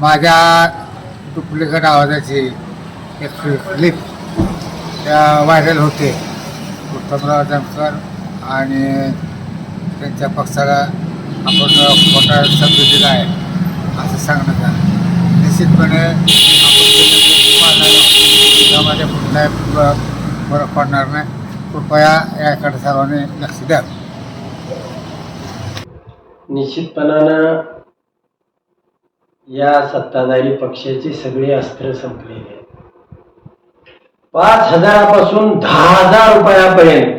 माझ्या डुप्लिकेट आवाजाची एक क्लिप त्या व्हायरल होते. उत्तमराव जमकर आणि त्यांच्या पक्षाला आपण मोठा शब्द दिला आहे असं सांगण्यात आलं. निश्चितपणे आपण त्यामध्ये कुठलाही फरक पडणार नाही. कृपया याकडे सर्वांनी लक्ष द्या. निश्चितपणानं या सत्ताधारी पक्षाची सगळी अस्त्र संपलेली आहेत. पाच हजारापासून दहा हजार रुपयापर्यंत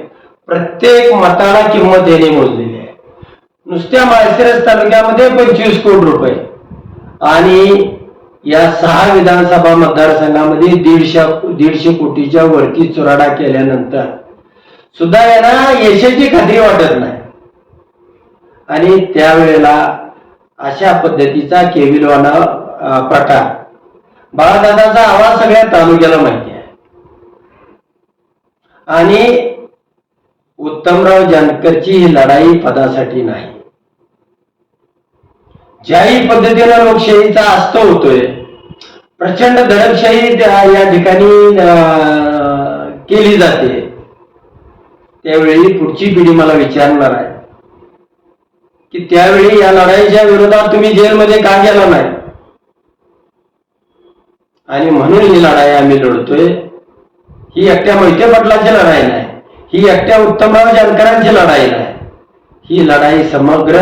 प्रत्येक मताला किंमत देणे मोजलेली आहे. नुसत्या माळशिरस तालुक्यामध्ये पंचवीस कोटी रुपये. आणि या सहा विधानसभा मतदारसंघामध्ये दीडशे दीडशे कोटीच्या वरती चुराडा केल्यानंतर सुद्धा यांना यशाची खात्री वाटत नाही. आणि त्यावेळेला अशा पद्धतीचा केविलवाना प्रकार. बाळादादाचा आवाज सगळ्या तालुक्याला माहिती आहे. आणि उत्तमराव जानकरची ही लढाई पदासाठी नाही. ज्याही पद्धतीनं लोकशाहीचा अस्त होतोय प्रचंड दडपशाही त्या- या ठिकाणी अं, केली जाते. त्यावेळी पुढची पिढी मला विचारणार आहे. की त्यावेळी या लढाईच्या विरोधात तुम्ही जेलमध्ये का गेला नाही? आणि म्हणून ही लढाई आम्ही लढतोय. ही एकट्या मोहिते पाटलाची लढाई नाही. ही एकट्या उत्तमराव जानकरांची लढाई नाही. ही लढाई समग्र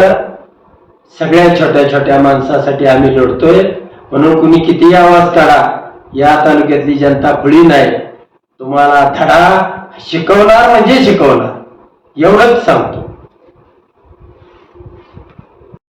सगळ्या छोट्या छोट्या माणसासाठी आम्ही लढतोय. म्हणून कुणी किती आवाज काढा या तालुक्यातली जनता खुळी नाही. तुम्हाला धडा शिकवणार म्हणजे शिकवणार. एवढंच सांगतो.